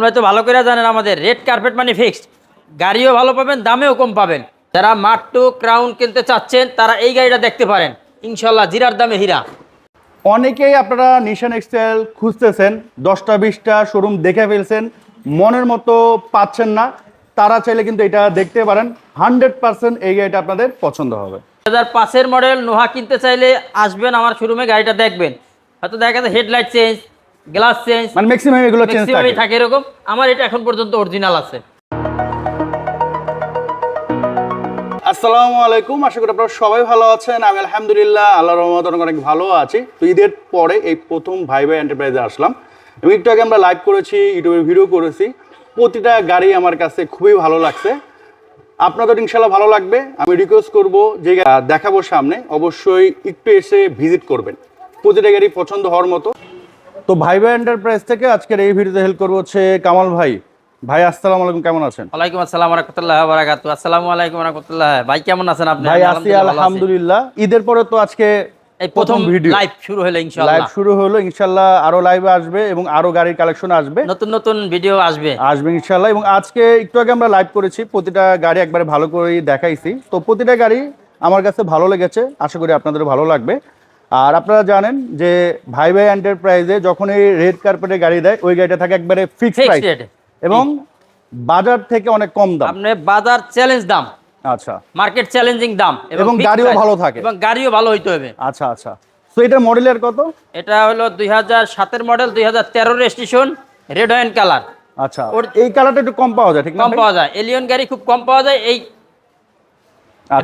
কারণ হয়তো ভালো করে জানেন আমাদের রেড কার্পেট মানে ফিক্সড গাড়িও ভালো পাবেন দামেও কম পাবেন। যারা মাট্টু ক্রাউন কিনতে চাচ্ছেন তারা এই গাড়িটা দেখতে পারেন। ইনশাল্লাহ জিরার দামে হীরা। অনেকেই আপনারা নিশান এক্সটেল খুঁজতেছেন দশটা বিশটা শোরুম দেখে ফেলছেন মনের মতো পাচ্ছেন না। তারা চাইলে কিন্তু এটা দেখতে পারেন। হান্ড্রেড পার্সেন্ট এই গাড়িটা আপনাদের পছন্দ হবে। হাজার পাঁচের মডেল নোহা কিনতে চাইলে আসবেন আমার শোরুমে গাড়িটা দেখবেন। হয়তো দেখা যাচ্ছে হেডলাইট চেঞ্জ গ্লাস চেঞ্জ মানে ম্যাক্সিমাম এগুলো চেঞ্জ ম্যাক্সিমামই থাকে। থাকে এরকম। আমার এটা এখন পর্যন্ত অরিজিনাল আছে। আসসালামু আলাইকুম আশা করি আপনারা সবাই ভালো আছেন। আমি আলহামদুলিল্লাহ আল্লাহ রহমত অনেক অনেক ভালো আছি। তো ঈদের পরে এই প্রথম ভাই ভাই এন্টারপ্রাইজে আসলাম। এবং একটু আগে আমরা লাইভ করেছি ইউটিউবে ভিডিও করেছি। প্রতিটা গাড়ি আমার কাছে খুবই ভালো লাগছে। আপনাদের ইনশাল্লাহ ভালো লাগবে। আমি রিকোয়েস্ট করব যে দেখাবো সামনে। অবশ্যই একটু এসে ভিজিট করবেন। প্রতিটা গাড়ি পছন্দ হওয়ার মতো। তো ভাই ভাই এন্টারপ্রাইজ থেকে আজকের এই ভিডিওতে হেল্প করব হচ্ছে কামাল ভাই। ভাই আসসালামু আলাইকুম কেমন আছেন? ওয়ালাইকুম আসসালাম রহমতুল্লাহ বারাকাতু। আসসালামু আলাইকুম রহমতুল্লাহ। ভাই কেমন আছেন আপনি? ভাই আছি আলহামদুলিল্লাহ। ঈদের পরে তো আজকে এই প্রথম ভিডিও লাইভ শুরু হলো ইনশাআল্লাহ। লাইভ শুরু হলো ইনশাল্লাহ আরও লাইভে আসবে এবং আরও গাড়ির কালেকশন আসবে। নতুন নতুন ভিডিও আসবে। আসবে ইনশাআল্লাহ। এবং আজকে একটু আগে আমরা লাইভ করেছি প্রতিটা গাড়ি একবারে ভালো করে দেখাইছি। তো প্রতিটা গাড়ি আমার কাছে ভালো লেগেছে আশা করি আপনাদের ভালো লাগবে। আর আপনারা জানেন যে ভাই ভাই এন্টারপ্রাইজে যখন এই রেড কার্পেটের গাড়ি দেয় ওই গাড়িটা থাকে একবারে ফিক্সড প্রাইস এবং বাজার থেকে অনেক কম দাম। আপনি বাজার চ্যালেঞ্জ দাম। আচ্ছা। মার্কেট চ্যালেঞ্জিং দাম। এবং গাড়িও ভালো থাকে। এবং গাড়িও ভালো হইতে হবে। আচ্ছা আচ্ছা। তো এটা মডেলের কত? এটা হলো দুই হাজার সাতের মডেল দুই হাজার তেরো রেজিস্ট্রেশন রেড অয়েন কালার আচ্ছা। ওর- এই কালারটা একটু কম পাওয়া যায় ঠিক না কম পাওয়া যায়। এলিয়ন গাড়ি খুব কম পাওয়া যায়। এই।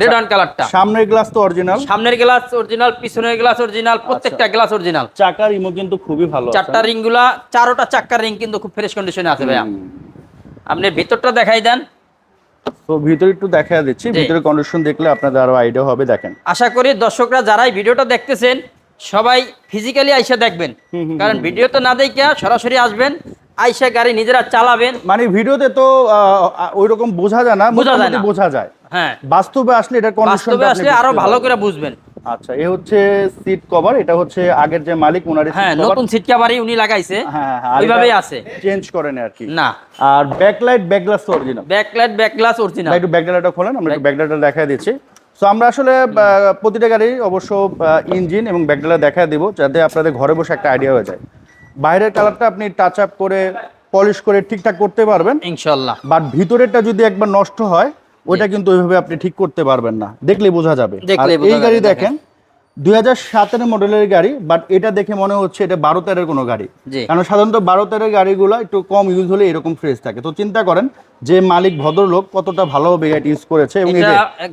রেড অয়েন কালারটা সামনের গ্লাস তো অরিজিনাল সামনের গ্লাস অরিজিনাল পিছনের গ্লাস অরিজিনাল প্রত্যেকটা গ্লাস অরিজিনাল চাকার ইমো কিন্তু খুবই ভালো চারটা রিংগুলা চারোটা চাক্কার রিং কিন্তু খুব ফ্রেশ কন্ডিশনে আছে ভাইয়া। আপনি ভিতরটা দেখাই দেন। তো ভিতরে একটু দেখা দিচ্ছি। ভিতরে কন্ডিশন দেখলে আপনাদের আরও আইডিয়া হবে দেখেন। আশা করি দর্শকরা যারা ভিডিওটা দেখতেছেন সবাই ফিজিক্যালি আইসা দেখবেন। কারণ ভিডিও তো না দেখে সরাসরি আসবেন আইসা গাড়ি নিজেরা চালাবেন। মানে ভিডিওতে তো ওই রকম বোঝা যায় না। বোঝা যায় না। বোঝা যায়। হ্যাঁ। বাস্তবে আসলে কন্ডিশন বাস্তবে আসলে আরও ভালো করে বুঝবেন। আচ্ছা এ হচ্ছে সিট কভার এটা হচ্ছে আগের যে মালিক ওনারই হ্যাঁ নতুন সিটকা বাড়ি উনি লাগাইছে। হ্যাঁ হ্যাঁ ওইভাবেই আছে। চেঞ্জ করেন আর কি। না। আর ব্যাকলাইট ব্যাকগ্লাস তো অরিজিনাল ব্যাকলাইট ব্যাকগ্লাস অরিজিনাল একটু ব্যাকলাইটটা খোলেন আমরা একটু ব্যাকলাইটটা দেখায় দিচ্ছি। সো আমরা আসলে প্রতিটা গাড়ি অবশ্য ইঞ্জিন এবং ব্যাকলাইট দেখায় দিব যাতে আপনাদের ঘরে বসে একটা আইডিয়া হয়ে যায়। বাইরের কালারটা আপনি টাচ আপ করে পলিশ করে ঠিকঠাক করতে পারবেন। ইনশাল্লাহ। বাট ভিতরেরটা যদি একবার নষ্ট হয় ওইটা কিন্তু ওইভাবে আপনি ঠিক করতে পারবেন না। দেখলেই বোঝা যাবে। আর এই গাড়ি দেখেন। দুই হাজার সাতের মডেলের গাড়ি বাট এটা দেখে মনে হচ্ছে এটা বারো তেরের কোনো গাড়ি। কারণ সাধারণত বারো তেরের গাড়িগুলো একটু কম ইউজ হলে এরকম ফ্রেশ থাকে। তো চিন্তা করেন যে মালিক ভদ্রলোক কতটা ভালোভাবে গাড়ি ইউজ করেছে এবং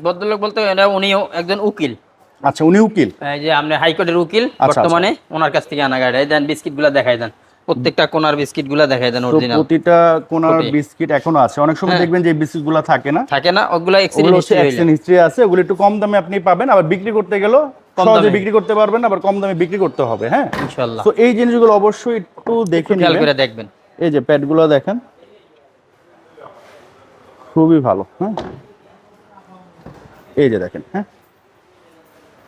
ভদ্রলোক বলতে উনিও একজন উকিল। আচ্ছা উনি উকিল? যে আপনি হাইকোর্টের উকিল আচ্ছা, বর্তমানে ওনার কাছ থেকে আনা গাড়ি। দেন বিস্কিটগুলা দেখাই দেন। প্রত্যেকটা কোনার বিস্কিটগুলা দেখাই দেন অরিজিনাল প্রতিটা কোনার বিস্কিট এখনও আছে। অনেক সময় হ্যাঁ। দেখবেন যে বিস্কিটগুলো থাকে না? থাকে না ওগুলা এক্সিডেন্ট হিস্ট্রি আছে ওগুলো একটু কম দামে আপনি পাবেন আবার বিক্রি করতে গেলেও সহজে বিক্রি করতে পারবেন আবার কম দামে বিক্রি করতে হবে হ্যাঁ? ইনশাআল্লাহ। তো এই জিনিসগুলো অবশ্যই একটু দেখে খেয়াল করে দেখবেন। এই যে প্যাডগুলো দেখেন। খুবই ভালো হ্যাঁ? এই যে দেখেন হ্যাঁ?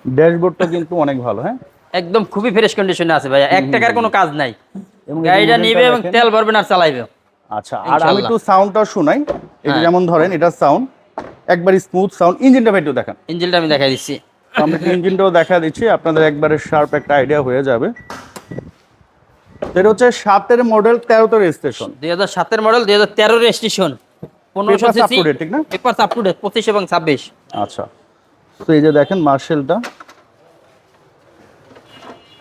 ড্যাশবোর্ডটা কিন্তু অনেক ভালো হ্যাঁ? একদম খুবই ফ্রেশ কন্ডিশনে আছে ভাইয়া। এক টাকার কোনো কাজ নাই। এবং গাড়িটা নিবে এবং তেল ভরবেন আর চালাইবে। আচ্ছা আর আমি একটু সাউন্ডটা শোনাই। এটা হ্যাঁ। যেমন ধরেন এটা সাউন্ড একবার স্মুথ সাউন্ড ইঞ্জিনটা একটু দেখেন। ইঞ্জিনটা আমি দেখাই দিচ্ছি। আমরা ইঞ্জিনটাও দেখা দিচ্ছি আপনাদের একবারে শার্প একটা আইডিয়া হয়ে যাবে। এটা হচ্ছে সাতের মডেল তেরোতে রেজিস্ট্রেশন দুই হাজার সাতের মডেল দুই হাজার তেরো রেজিস্ট্রেশন পনেরোশো ঠিক না? পেপার আপ টু ডেট পঁচিশ এবং ছাব্বিশ। আচ্ছা। তো এই যে দেখেন মার্শেলটা এই যে ভাইয়া দেখেন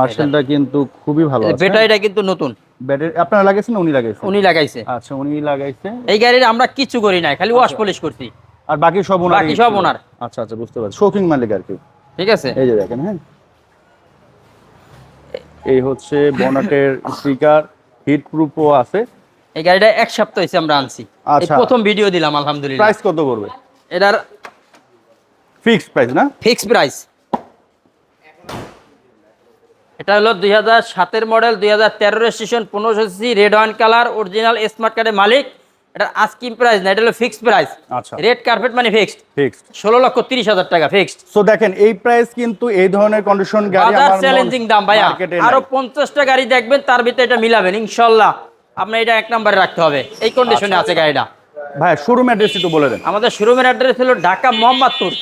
মার্শেলটা কিন্তু খুবই ভালো ব্যাটারিটা কিন্তু নতুন। ব্যাটারি আপনারা লাগাইছেন উনি লাগাইছেন? উনি লাগাইছে। আচ্ছা উনি লাগাইছে। এই গাড়ির আমরা কিছু করি নাই খালি ওয়াশ পলিশ করছি। আর বাকি সব ওনার বাকি সব ওনার। আচ্ছা আচ্ছা বুঝতে পারছি। শৌখিন মালিক আর কি। ঠিক আছে। এই যে দেখেন হ্যাঁ। এই হচ্ছে বনাটের স্পিকার হিট প্রুফও আছে। এই গাড়িটা এক সপ্তাহ হয়েছে আমরা আনছি। আচ্ছা। প্রথম ভিডিও দিলাম আলহামদুলিল্লাহ। প্রাইস কত পড়বে? এটার ফিক্সড প্রাইস না? ফিক্স প্রাইস এটা হলো দুই হাজার সাতের মডেল দুই হাজার তেরো রেজিস্ট্রেশন পনেরোশো CC red one colour original smart কার্ডের মালিক। এটা আস্কিং প্রাইস না এটা হলো ফিক্সড প্রাইস আচ্ছা। রেড কার্পেট মানে ফিক্সড ফিক্সড ষোলো লক্ষ তিরিশ হাজার টাকা ফিক্সড সো দেখেন এই প্রাইস কিন্তু এই ধরনের কন্ডিশন গাড়ি আমার চ্যালেঞ্জিং দাম মার্কেটে আরও পঞ্চাশটা গাড়ি দেখবেন তার ভিতরে এটা মিলাবেন ইনশাল্লাহ। আপনার এটা এক নম্বরে রাখতে হবে। এই কন্ডিশনে আচ্ছা, আছে গাড়িটা। ভাই শোরুম অ্যাড্রেস একটু বলে দেন। আমাদের শোরুমের অ্যাড্রেস হলো ঢাকা মোহাম্মদপুর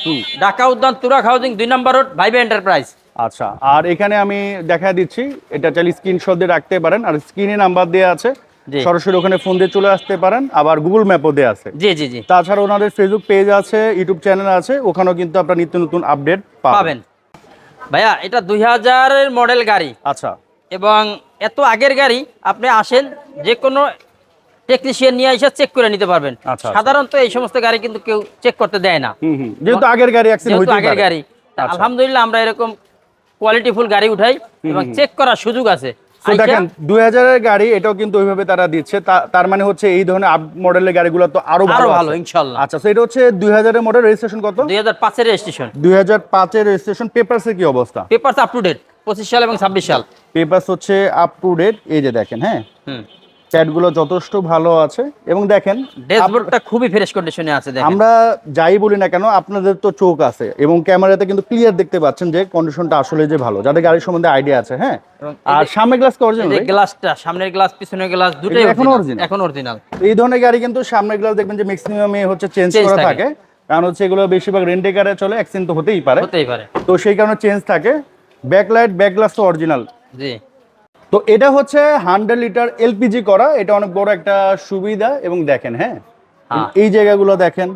ঢাকা উদ্যান তুরাক হাউজিং দুই নম্বর রোড ভাইবে এন্টারপ্রাইজ। আচ্ছা আর এখানে আমি দেখা দিচ্ছি এটা চাইলে স্ক্রিনশট দিয়ে রাখতে পারেন আর স্ক্রিনে নাম্বার দেওয়া আছে। সরাসরি ওখানে ফোন দিয়ে চলে আসতে পারেন আবার গুগল ম্যাপও দেওয়া আছে। জি জি জি। তাছাড়া ওনাদের ফেসবুক পেজ আছে ইউটিউব চ্যানেল আছে ওখানেও কিন্তু আপনার নিত্য নতুন আপডেট পাবেন। পাবেন। ভাইয়া এটা দুই হাজারের মডেল গাড়ি। আচ্ছা। এবং এত আগের গাড়ি আপনি আসেন যে কোনো টেকনিশিয়ান নিয়ে এসে চেক করে নিতে পারবেন। আচ্ছা। সাধারণত এই সমস্ত গাড়ি কিন্তু কেউ চেক করতে দেয় না। যেহেতু আগের গাড়ি অ্যাক্সিডেন্ট যেহেতু আগের গাড়ি। আচ্ছা। আলহামদুলিল্লাহ আমরা এরকম কোয়ালিটিফুল গাড়ি উঠাই এবং চেক করার সুযোগ আছে। দেখেন দুই হাজারের গাড়ি এটাও কিন্তু ওইভাবে তারা দিচ্ছে। তার মানে হচ্ছে এই ধরনের আপ মডেলের গাড়িগুলো তো আরও ভালো ভালো ইনশাল্লাহ আচ্ছা তো এটা হচ্ছে দুই হাজারের মডেল রেজিস্ট্রেশন কত? দুই হাজার পাঁচের রেজিস্ট্রেশন দুই হাজার পাঁচের রেজিস্ট্রেশন পেপারসের কি অবস্থা? পেপারস আপ টু ডেট পঁচিশ সাল এবং ছাব্বিশ সাল। পেপারস হচ্ছে আপ টু ডেট এই যে দেখেন হ্যাঁ? প্যাডগুলো যথেষ্ট ভালো আছে। এবং দেখেন ড্যাশবোর্ডটা খুবই ফ্রেশ কন্ডিশনে আছে দেখেন। আমরা যাই বলি না কেন আপনাদের তো চোখ আছে এবং ক্যামেরাতে কিন্তু ক্লিয়ার দেখতে পাচ্ছেন যে কন্ডিশনটা আসলে যে ভালো। যাদের গাড়ির সম্বন্ধে আইডিয়া আছে হ্যাঁ? আর সামনে গ্লাস অরিজিনাল এই গ্লাসটা সামনের গ্লাস পিছনের গ্লাস দুটোই এখনও original? এখন অরিজিনাল এই ধরনের গাড়ি কিন্তু সামনের গ্লাস দেখবেন যে ম্যাক্সিমাম হচ্ছে চেঞ্জ করা থাকে। কারণ হচ্ছে এগুলো বেশিরভাগ রেন্টে কারে চলে অ্যাক্সিডেন্ট তো হতেই পারে। হতেই পারে। তো সেই কারণে চেঞ্জ থাকে। ব্যাকলাইট ব্যাক গ্লাস তো অরিজিনাল জি। তো এটা হচ্ছে হান্ড্রেড লিটার এলপিজি করা। এটা অনেক বড় একটা সুবিধা এবং দেখেন হ্যাঁ? হ্যাঁ। এই জায়গাগুলো দেখেন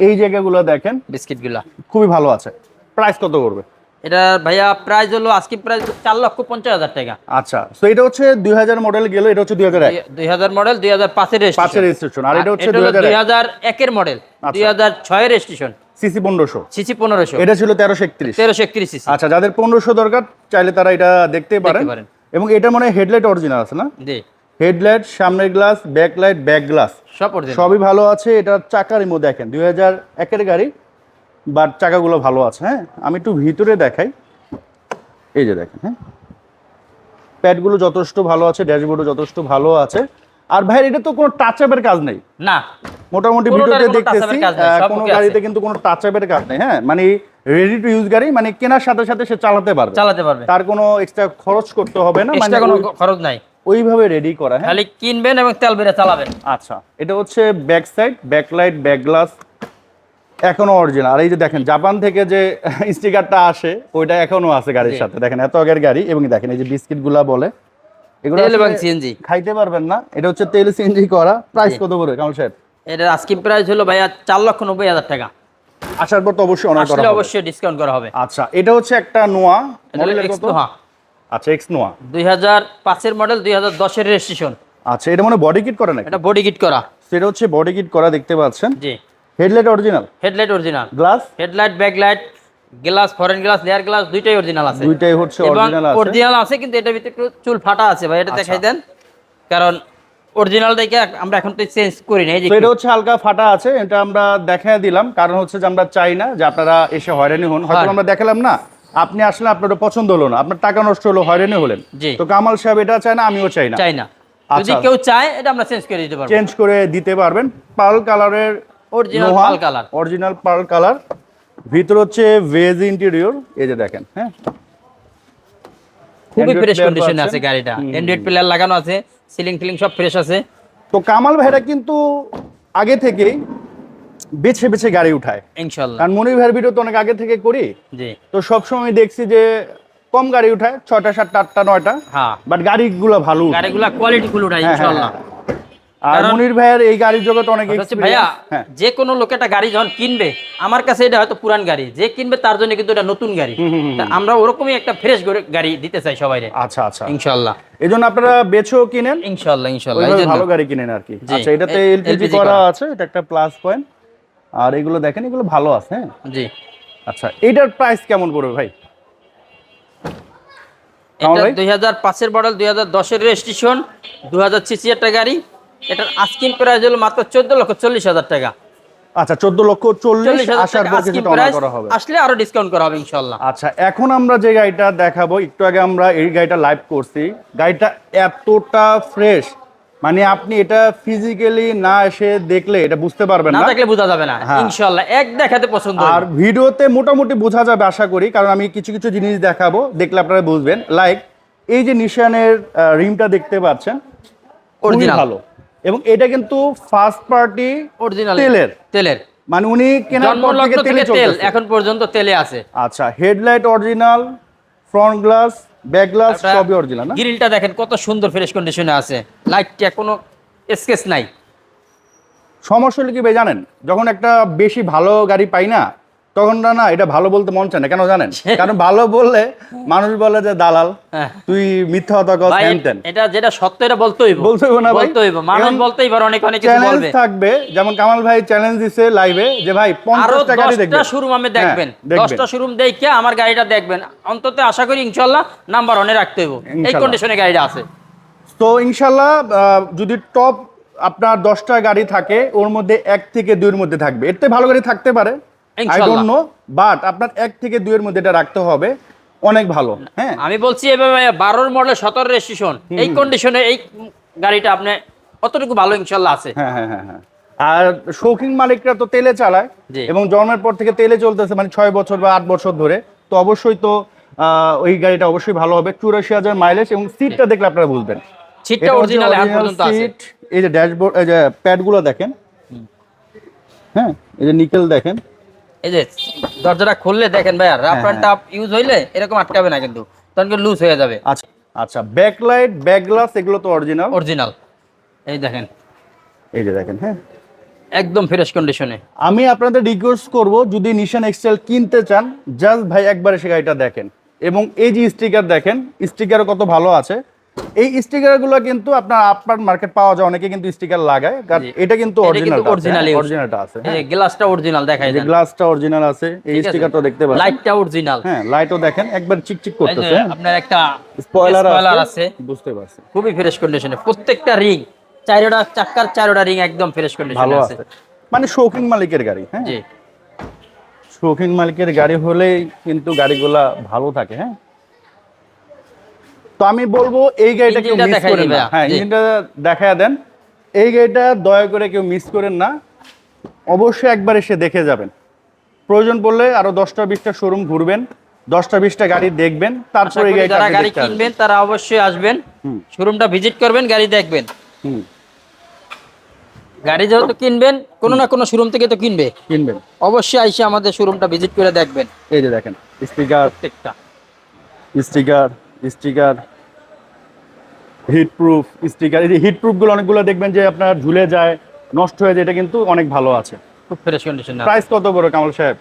এই জায়গাগুলো দেখেন বিস্কিটগুলা খুবই ভালো আছে। প্রাইস কত করবে এটা ভাইয়া প্রাইস হলো আজকে প্রাইস চার লক্ষ পঞ্চাশ হাজার টাকা। আচ্ছা তো এটা হচ্ছে দুই হাজার মডেল গেল এটা হচ্ছে দুই হাজার দুই হাজার মডেল দুই হাজার পাঁচের পাঁচের রেজিস্ট্রেশন আর এটা হচ্ছে দুই হাজার দুই হাজার একের মডেল আচ্ছা। দুই হাজার ছয়ের রেজিস্ট্রেশন সিসি পনেরোশো। সিসি পনেরোশো। এটা ছিল তেরোশো একত্রিশ। তেরোশো একত্রিশ আচ্ছা যাদের পনেরোশো দরকার চাইলে তারা এটা দেখতে পারেন। এবং এটা মানে হেডলাইট অরিজিনাল আছে না? হেডলাইট সামনের গ্লাস ব্যাকলাইট ব্যাক গ্লাস। সব সবই ভালো আছে এটা চাকার মধ্যে দেখেন। দুই হাজার একের গাড়ি বাট চাকাগুলো ভালো আছে হ্যাঁ? আমি একটু ভিতরে দেখাই। এই যে দেখেন হ্যাঁ? প্যাডগুলো যথেষ্ট ভালো আছে ড্যাশবোর্ডও যথেষ্ট ভালো আছে। আর ভাই এটা তো কোনো টাচ আপের কাজ নেই। না। মোটামুটি ভিডিওতে দেখতেছি কোনো গাড়িতে কিন্তু কোনো টাচ আপের কাজ নেই হ্যাঁ? মানে রেডি টু ইউজ গাড়ি মানে কেনার সাথে সাথে সে চালাতে পারবে। চালাতে পারবে। তার কোনো এক্সট্রা খরচ করতে হবে না মানে কোনো খরচ নাই। ওইভাবে রেডি করা হ্যাঁ? খালি কিনবেন এবং তেল বেড়ে চালাবেন। আচ্ছা এটা হচ্ছে back side backlight back glass এখনও অরিজিনাল আর এই যে দেখেন জাপান থেকে যে স্টিকারটা আসে ওইটা এখনও আছে গাড়ির সাথে। দেখেন এত আগের গাড়ি এবং দেখেন এই যে বিস্কিটগুলা বলে এগুলো তেল এবং সিএনজি। খাইতে পারবেন না। এটা হচ্ছে তেল সিএনজি করা। প্রাইস কত করে কামাল সাহেব? এটার আজকে প্রাইস হলো ভাইয়া চার লক্ষ নব্বই হাজার টাকা। আসার পর তো অবশ্যই অনেক করা হবে। অবশ্যই ডিসকাউন্ট করা হবে। আচ্ছা এটা হচ্ছে একটা নোয়া। X কত আচ্ছা এক্স নোয়া। দুই হাজার পাঁচের মডেল দুই হাজার দশের রেজিস্ট্রেশন আচ্ছা এটা মানে বডি কিট করে নাকি? এটা বডি কিট করা। সেটা হচ্ছে বডি কিট করা দেখতে পাচ্ছেন। জি। Headlight original headlight original glass headlight backlight glass foreign glass layer glass দুইটাই অরিজিনাল আছে। দুইটাই হচ্ছে অরিজিনাল আছে। অরিজিনাল আছে কিন্তু এটার ভিতরে একটু চুল ফাটা আছে ভাই এটা আচ্ছা। দেখাই দেন। কারণ অরিজিনাল দেখে আমরা এখন তো চেঞ্জ করি না এই যে এটা হচ্ছে হালকা ফাটা আছে এটা আমরা দেখাই দিলাম। কারণ হচ্ছে যে আমরা চাই না যে আপনারা এসে হয়রানি হন। হয়তো আমরা দেখালাম না আপনি আসলে আপনার পছন্দ হলো না আপনার টাকা নষ্ট হলো হয়রানি হলেন। তো কামাল সাহেব এটা চায় না আমিও চাই না। চাই না। যদি আচ্ছা। কেউ চায় এটা আমরা চেঞ্জ করে দিতে পারব। চেঞ্জ করে দিতে পারবেন। পার্ল কালারের original pearl colour. Original pearl colour. ভিতর হচ্ছে ভেজ ইন্টেরিয়র এই যে দেখেন হ্যাঁ? খুবই ফ্রেশ কন্ডিশনে আছে। গাড়িটা। অ্যান্ড্রয়েড প্লেয়ার লাগানো আছে সিলিং টিলিং সব ফ্রেশ আছে। তো কামাল ভাইরা কিন্তু আগে থেকেই বেছে বেছে গাড়ি উঠায়। ইনশাল্লাহ। কারণ মনির ভাইয়ের ভিডিও তো অনেক আগে থেকে করি। জি। তো সব সময় দেখছি যে কম গাড়ি উঠায় ছয়টা সাতটা আটটা নয়টা। হ্যাঁ। বাট গাড়িগুলো ভালো গাড়িগুলো কোয়ালিটি ফুল উঠায় হ্যাঁ, হ্যাঁ, ইনশাল্লাহ। আর মনির ভাইয়ের এই গাড়ির জগৎ অনেক ভাইয়া হ্যাঁ। যে কোনো লোক একটা গাড়ি যখন কিনবে আমার কাছে এটা হয়তো পুরান গাড়ি যে কিনবে তার জন্য কিন্তু এটা নতুন গাড়ি। আমরা ওরকমই একটা ফ্রেশ গাড়ি দিতে চাই সবাই আচ্ছা আচ্ছা। এই জন্য আপনারা বেছেও কিনেন? ভালো গাড়ি কিনেন আর কি। আচ্ছা এটাতে এলপিজি করা। আছে এটা একটা প্লাস পয়েন্ট আর এগুলো দেখেন এগুলো ভালো আছে হ্যাঁ? জি। আচ্ছা এটার প্রাইস কেমন পড়বে ভাই? এটা দুই হাজার পাঁচের মডেল দুই হাজার দশের রেজিস্ট্রেশন দু হাজার সিসি একটা গাড়ি। এটার আস্কিং প্রাইস হলো মাত্র চোদ্দ লক্ষ চল্লিশ হাজার টাকা। আচ্ছা চোদ্দ লক্ষ চল্লিশ চল্লিশ হাজার আসার টাকা পর কিছুটা করা হবে। আসলে আরও ডিসকাউন্ট করা হবে ইনশাল্লাহ আচ্ছা এখন আমরা যে গাড়িটা দেখাবো একটু আগে আমরা এই গাড়িটা লাইভ করছি। গাড়িটা এতটা ফ্রেশ মানে আপনি এটা ফিজিক্যালি না এসে দেখলে এটা বুঝতে পারবেন না না। দেখলে বোঝা যাবে না হ্যাঁ। ইনশাল্লাহ এক দেখাতে পছন্দ আর ভিডিওতে মোটামুটি বোঝা যাবে আশা করি কারণ আমি কিছু কিছু জিনিস দেখাবো দেখলে আপনারা বুঝবেন। লাইক এই যে নিশানের রিমটা দেখতে পাচ্ছেন Original। ভালো। এবং এটা কিন্তু ফার্স্ট পার্টি অরিজিনাল তেলের। তেলের। মানে উনি কেনার পর থেকে তেল এখন পর্যন্ত তেলে আছে। আচ্ছা headlight original front glass back glass সবই অরিজিনাল না? গ্রিলটা দেখেন কত সুন্দর ফ্রেশ কন্ডিশনে আছে। লাইটটা কোনো স্কেচ নাই। সমস্যা হলো কি ভাই জানেন যখন একটা বেশি ভালো গাড়ি পাই না তখন না না এটা ভালো বলতে মন চায় না। কেন জানেন? কারণ ভালো বললে মানুষ বলে যে দালাল হ্যাঁ। তুই মিথ্যা কথা কস এটা যেটা সত্য এটা বলতে হইব। বলতে হইব না ভাই? মানুষ বলতেই পারে অনেক অনেক কিছু বলবে। থাকবে যেমন কামাল ভাই চ্যালেঞ্জ দিছে লাইভে যে ভাই 50 টাকা দিয়ে দেখবেন। শোরুম আমি হ্যাঁ, দেখবেন। দেখবেন। দশটা শোরুম দেখে আমার গাড়িটা দেখবেন। অন্তত আশা করি ইনশাল্লাহ নাম্বার ওয়ানে রাখতে হইব। এই কন্ডিশনে গাড়িটা আছে। তো ইনশাল্লাহ আহ, যদি টপ আপনার দশটা গাড়ি থাকে ওর মধ্যে এক থেকে দুইয়ের মধ্যে থাকবে। এর থেকে ভালো গাড়ি থাকতে পারে। আই ডোন্ট নো বাট আপনার এক থেকে দুইয়ের মধ্যে এটা রাখতে হবে। অনেক ভালো হ্যাঁ। আমি বলছি এভাবে বারোর মডেল সতেরো রেজিস্ট্রেশন এই কন্ডিশনে এই গাড়িটা আপনি অতটুকু ভালো ইনশাল্লাহ আছে। হ্যাঁ হ্যাঁ হ্যাঁ হ্যাঁ। আর শৌখিন মালিকরা তো তেলে চালায় এবং জন্মের পর থেকে তেলে চলতেছে মানে ছয় বছর বা আট বছর ধরে। তো অবশ্যই তো ওই গাড়িটা অবশ্যই ভালো হবে। চুরাশি হাজার মাইলেজ এবং সিটটা দেখলে আপনারা বুঝবেন। সিটটা অরিজিনাল এখন পর্যন্ত আছে। এই যে ড্যাশবোর্ড এই যে প্যাডগুলো দেখেন। হ্যাঁ এই যে নিকেল দেখেন। এই যে দরজাটা খুললে দেখেন ভাইয়া রাফ অ্যান্ড টাফ ইউজ হইলে এরকম আটকাবে না কিন্তু তখন লুজ হয়ে যাবে। আচ্ছা আচ্ছা ব্যাকলাইট ব্যাক গ্লাস এগুলো তো অরিজিনাল অরিজিনাল এই দেখেন। এই যে দেখেন হ্যাঁ। একদম ফ্রেশ কন্ডিশনে আমি আপনাদের রিকোয়েস্ট করব যদি নিশান এক্সেল কিনতে চান জাস্ট ভাই একবার এসে গাড়িটা দেখেন। এবং এই যে স্টিকার দেখেন স্টিকারও কত ভালো আছে। এই স্টিকারগুলো কিন্তু আপনার আপনার মার্কেট পাওয়া যায় অনেকে কিন্তু স্টিকার লাগায় কারণ এটা কিন্তু অরিজিনাল use। অরিজিনালটা আছে এই গ্লাসটা অরিজিনাল দেখাই এই গ্লাসটা অরিজিনাল আছে এই স্টিকারটা দেখতে পাচ্ছেন? লাইটটা অরিজিনাল হ্যাঁ লাইটও দেখেন একবার চিকচিক করতেছে আপনার একটা স্পয়লার আছে বুঝতে পারছি। খুবই ফ্রেশ কন্ডিশনে প্রত্যেকটা রিং চারোটা চাকার চারোটা রিং একদম ফ্রেশ কন্ডিশনে আছে। আছে। মানে শৌখিন মালিকের গাড়ি হ্যাঁ। জি। শৌখিন মালিকের গাড়ি হলেই কিন্তু গাড়িগুলা ভালো থাকে হ্যাঁ। তো আমি বলব এই গাড়িটা কেউ মিস করেন না। হ্যাঁ। ইঞ্জিনটা দেখায় দেন। এই গাড়িটা দয়া করে কেউ মিস করেন না। অবশ্যই একবার এসে দেখে যাবেন। প্রয়োজন পড়লে আরও দশটা বিশটা শোরুম ঘুরবেন দশটা বিশটা গাড়ি দেখবেন তারপরে এই গাড়িটা যারা গাড়ি কিনবেন তারা অবশ্যই আসবেন। শোরুমটা ভিজিট করবেন গাড়ি দেখবেন। গাড়ি যেহেতু কিনবেন কোনো না কোনো শোরুম থেকে তো কিনবে। কিনবেন। অবশ্যই আইসে আমাদের শোরুমটা ভিজিট করে দেখবেন। এই যে দেখেন স্পিকার প্রত্যেকটা। Sticker. Sticker heat proof sticker. এই যে হিট প্রুফগুলো অনেকগুলো দেখবেন যে আপনার ঝুলে যায় নষ্ট হয়ে যায় এটা কিন্তু অনেক ভালো আছে। খুব ফ্রেশ কন্ডিশন প্রাইস কত বড় কামাল সাহেব?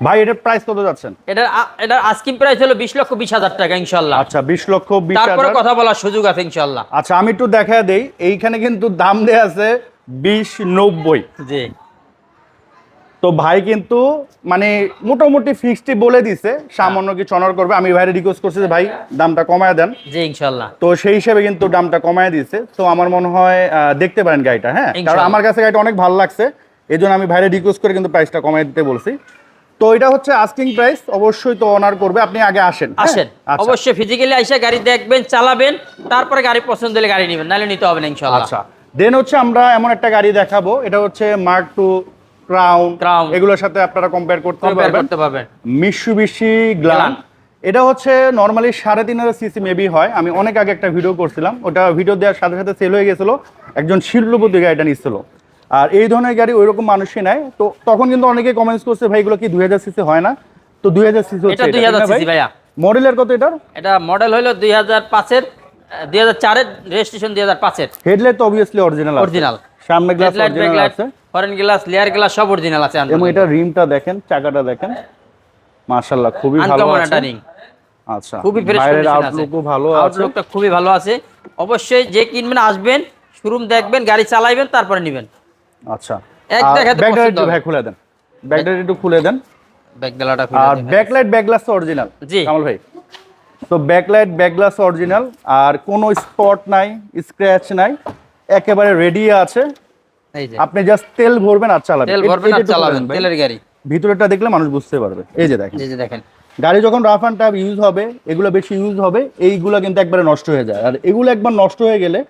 ভাই এটার প্রাইস কত যাচ্ছেন? এটার আ- এটার আস্কিং প্রাইস হলো বিশ লক্ষ বিশ হাজার টাকা ইনশাল্লাহ আচ্ছা বিশ লক্ষ বিশ তারপরে হাজার কথা বলার সুযোগ আছে ইনশাল্লাহ আচ্ছা আমি একটু দেখা দেই এইখানে কিন্তু দাম দেয়া আছে বিশ নব্বই। জি। তো ভাই কিন্তু মানে মোটামুটি ফিক্সডই বলে দিছে সামান্য কিছু অনার করবে। আমি ভাইরে রিকোয়েস্ট করছি যে ভাই দামটা কমায় দেন। জি ইনশাল্লাহ। তো সেই হিসেবে কিন্তু দামটা কমায় দিয়েছে তো আমার মনে হয় দেখতে পারেন গাড়িটা হ্যাঁ? কারণ আমার কাছে গাড়িটা অনেক ভালো লাগছে। এই জন্য আমি ভাইরে রিকোয়েস্ট করে কিন্তু প্রাইসটা কমায় দিতে বলছি। তো এটা হচ্ছে আস্কিং প্রাইস অবশ্যই তো অনার করবে। আপনি আগে আসেন হ্যাঁ? আসেন। আচ্ছা। অবশ্যই ফিজিক্যালি এসে গাড়ি দেখবেন চালাবেন তারপরে গাড়ি পছন্দ হলে গাড়ি নেবেন নাহলে নিতে হবে না ইনশাল্লাহ। আচ্ছা। দেন হচ্ছে আমরা এমন একটা গাড়ি দেখাবো। এটা হচ্ছে মার্ক টু ক্রাউন Crown। এগুলোর সাথে আপনারা কম্পেয়ার করতে পারবেন। করতে পারবেন। মিশুবিশি গ্লান। এটা হচ্ছে নর্মালি সাড়ে তিন হাজার সিসি মেবি হয়। আমি অনেক আগে একটা ভিডিও করছিলাম। ওটা ভিডিও দেওয়ার সাথে সাথে সেল হয়ে গেছিল। একজন শিল্পপতি গাড়িটা নিচ্ছিল। আর এই ধরনের গাড়ি ওইরকম মানুষই নেয় তো তখন কিন্তু অনেকে কমেন্টস করছে ভাই এগুলো কি দুই হাজার সিসি হয় না? তো দুই হাজার সিসি হচ্ছে মডেলের কত এটার? এটা মডেল হলো দুই হাজার পাঁচের দুই হাজার চারের রেজিস্ট্রেশন দুই হাজার পাঁচের। হেডলাইট তো অবভিয়াসলি অরিজিনাল অরিজিনাল সামনে গ্লাস অরিজিনাল আছে। ফরেন গ্লাস লেয়ার গ্লাস সব অরিজিনাল আছে এবং এটা রিমটা দেখেন চাকাটা দেখেন। মাশাআল্লাহ খুবই ভালো আছে। রিং আচ্ছা খুবই ফ্রেশ আউটলুকও ভালো আছে। আউটলুকটা খুবই ভালো আছে। অবশ্যই যে কিনবেন আসবেন শোরুম দেখবেন গাড়ি চালাইবেন তারপরে নেবেন। আচ্ছা। এক দেখাতে একটু ভাই খুলে দেন। ব্যাকলাইট একটু খুলে দেন। ব্যাকডালাটা আর ব্যাকলাইট ব্যাকগ্লাস তো অরিজিনাল জি। কামাল ভাই তো ব্যাকলাইট ব্যাকগ্লাস অরিজিনাল আর কোনো স্পট নাই স্ক্র্যাচ নাই একেবারে রেডি আছে। আপনি জাস্ট তেল ভরবেন আর চালাবেন। তেল ভরবেন আর চালাবেন তেলের গাড়ি। ভিতরেরটা দেখলে মানুষ বুঝতে পারবে। এই যে দেখেন। জি জি দেখেন। গাড়ি যখন রাফ অ্যান্ড টাফ ইউজ হবে এগুলো বেশি ইউজ হবে এইগুলো কিন্তু একবারে নষ্ট হয়ে যায়। আর এগুলো একবার নষ্ট হয়ে গেলে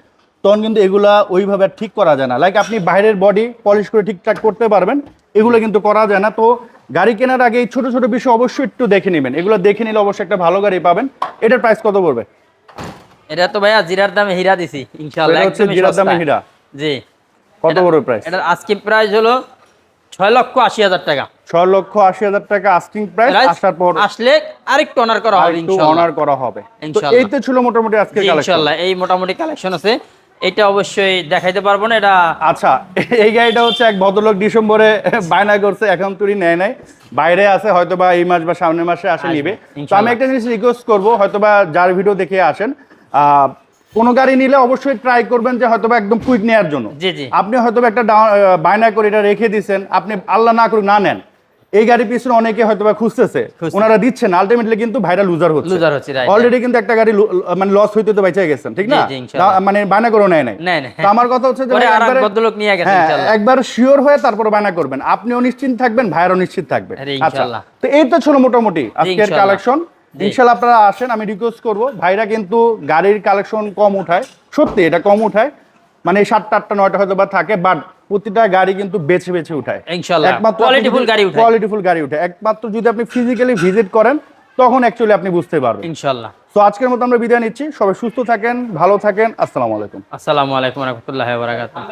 তখন কিন্তু এগুলা ওইভাবে ঠিক করা যায় না। লাইক আপনি বাইরের বডি পলিশ করে ঠিকঠাক করতে পারবেন এগুলো কিন্তু করা যায় না। তো গাড়ি কেনার আগে এই ছোট ছোট বিষয় অবশ্যই একটু দেখে নেবেন। এগুলো দেখে নিলে অবশ্যই একটা ভালো গাড়ি পাবেন। এটার প্রাইস কত পড়বে? এটা তো ভাইয়া জিরার দামে হীরা দিছি ইনশাআল্লাহ এটা হচ্ছে জিরার দামে হীরা। জি। কত পড়বে প্রাইস এটার আজকে প্রাইস হলো ছয় লক্ষ আশি হাজার টাকা। ছয় লক্ষ আশি হাজার টাকা আস্কিং প্রাইস আসার পর আসলে আরেকটু অনার করা হবে ইনশাআল্লাহ। অনার করা হবে। তো ইনশাআল্লাহ। এই তো ছিল মোটামুটি আজকের জি, কালেকশন ইনশাআল্লাহ এই মোটামুটি কালেকশন আছে। এটা অবশ্যই দেখাইতে পারব না এটা আচ্ছা এই গাড়িটা হচ্ছে এক ভদ্রলোক ডিসেম্বরে বায়না করছে এখন তুই নেয় নাই। বাইরে আছে হয়তো বা এই মাস বা সামনের মাসে আসে নিবে। তো আমি একটা জিনিস রিকোয়েস্ট করব হয়তো বা যার ভিডিও দেখে আসেন। আহ, কোনো গাড়ি নিলে অবশ্যই ট্রাই করবেন যে হয়তো একদম কুইক নেওয়ার জন্য। আপনি হয়তো একটা বায়না করে এটা রেখে দিচ্ছেন আপনি আল্লাহ না করুক না নেন। এই গাড়ি পিছনে অনেকে হয়তো বা খুঁজতেছে। ওনারা দিচ্ছেন আলটিমেটলি কিন্তু ভাইরা লুজার হচ্ছে। Loser হচ্ছে, অলরেডি কিন্তু একটা গাড়ি মানে লস হইতে তো বেঁচে গেছেন ঠিক না? মানে বায়না করে নেয় নাই। নাই। তো আমার কথা হচ্ছে যে ভদ্রলোক নিয়ে গেছে, হ্যাঁ, ইনশাআল্লাহ। একবার শিওর হয়ে তারপর বায়না করবেন। আপনিও নিশ্চিত থাকবেন ভাইয়েরও নিশ্চিত থাকবে আচ্ছা ইনশাআল্লাহ। তো এই তো ছিল মোটামুটি আজকের কালেকশন। ইনশাআল্লাহ আপনারা আসেন আমি রিকোয়েস্ট করব ভাইরা কিন্তু গাড়ির কালেকশন কম উঠায়। সত্যি এটা কম উঠায়। মানে সাতটা আটটা নয়টা হয়তো বা থাকে বাট প্রতিটা গাড়ি কিন্তু বেছে বেছে উঠায়। ইনশাআল্লাহ। কোয়ালিটিফুল গাড়ি উঠায়। কোয়ালিটিফুল গাড়ি উঠায়। একমাত্র যদি আপনি ফিজিক্যালি ভিজিট করেন তখন অ্যাকচুয়ালি আপনি বুঝতে পারবেন। ইনশাল্লাহ তো আজকের মতো আমরা বিদায় নিচ্ছি। সবাই সুস্থ থাকেন ভালো থাকেন। আসসালামু আলাইকুম। আসসালামু আলাইকুম রহমতুল্লাহ বারাকাতুহ।